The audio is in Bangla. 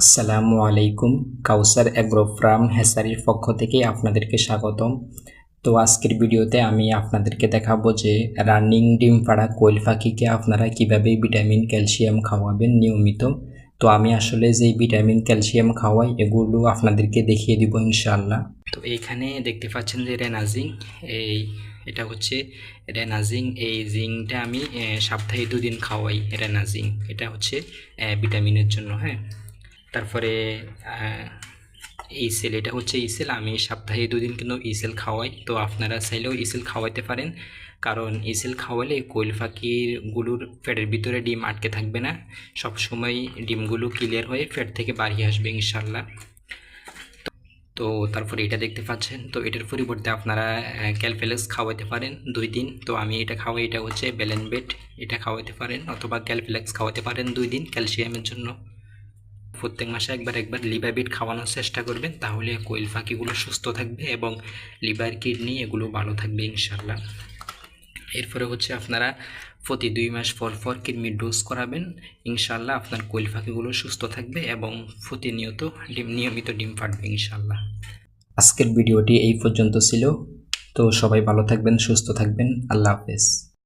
আসসালামু আলাইকুম, কাউসার অ্যাগ্রো ফার্ম হ্যাসারির পক্ষ থেকে আপনাদেরকে স্বাগতম। তো আজকের ভিডিওতে আমি আপনাদেরকে দেখাবো যে রানিং ডিম পাড়া কোয়েল পাখিকে আপনারা কীভাবে ভিটামিন ক্যালসিয়াম খাওয়াবেন নিয়মিত। তো আমি আসলে যেই ভিটামিন ক্যালসিয়াম খাওয়াই, এগুলো আপনাদেরকে দেখিয়ে দিব ইনশাআল্লাহ। তো এইখানে দেখতে পাচ্ছেন যে রেনাজিং, এই এটা হচ্ছে রেনাজিং, এই জিংটা আমি সপ্তাহে দুদিন খাওয়াই রেনাজিং। এটা হচ্ছে ভিটামিনের জন্য হ্যাঁ। তারপরে ইসেল এটা হচ্ছে ইসেল আমি সপ্তাহে দুদিন কিন্তু ইসেল খাওয়াই। তো আপনারা চাইলেও ইসেল খাওয়াইতে পারেন। কারণ ইসেল খাওয়ালে কোয়েল পাখিরগুলোর পেটের ভিতরে ডিম আটকে থাকবে না। সব সময় ডিমগুলো ক্লিয়ার হয়ে পেট থেকে বাড়িয়ে আসবে ইনশাল্লাহ তো তারপরে এটা দেখতে পাচ্ছেন। তো এটার পরিবর্তে আপনারা ক্যালফেলেক্স খাওয়াতে পারেন দুই দিন। তো আমি এটা খাওয়াই, এটা হচ্ছে বেলেনবেট এটা খাওয়াতে পারেন অথবা ক্যালফেলেক্স খাওয়াতে পারেন দুই দিন ক্যালসিয়ামের জন্য। প্রত্যেক মাসে একবার একবার লিভার বিট খাওয়ানোর চেষ্টা করবেন। তাহলে কোয়েল পাখিগুলো সুস্থ থাকবে এবং লিভার কিডনি এগুলো ভালো থাকবে ইনশাল্লাহ এরপরে হচ্ছে আপনারা প্রতি দুই মাস পর পর কৃমির ডোজ করাবেন। ইনশাল্লাহ আপনার কোয়েল পাখিগুলো সুস্থ থাকবে এবং প্রতিনিয়ত ডিম, নিয়মিত ডিম ফাটবে ইনশাল্লাহ আজকের ভিডিওটি এই পর্যন্ত ছিল। তো সবাই ভালো থাকবেন, সুস্থ থাকবেন। আল্লাহ হাফেজ।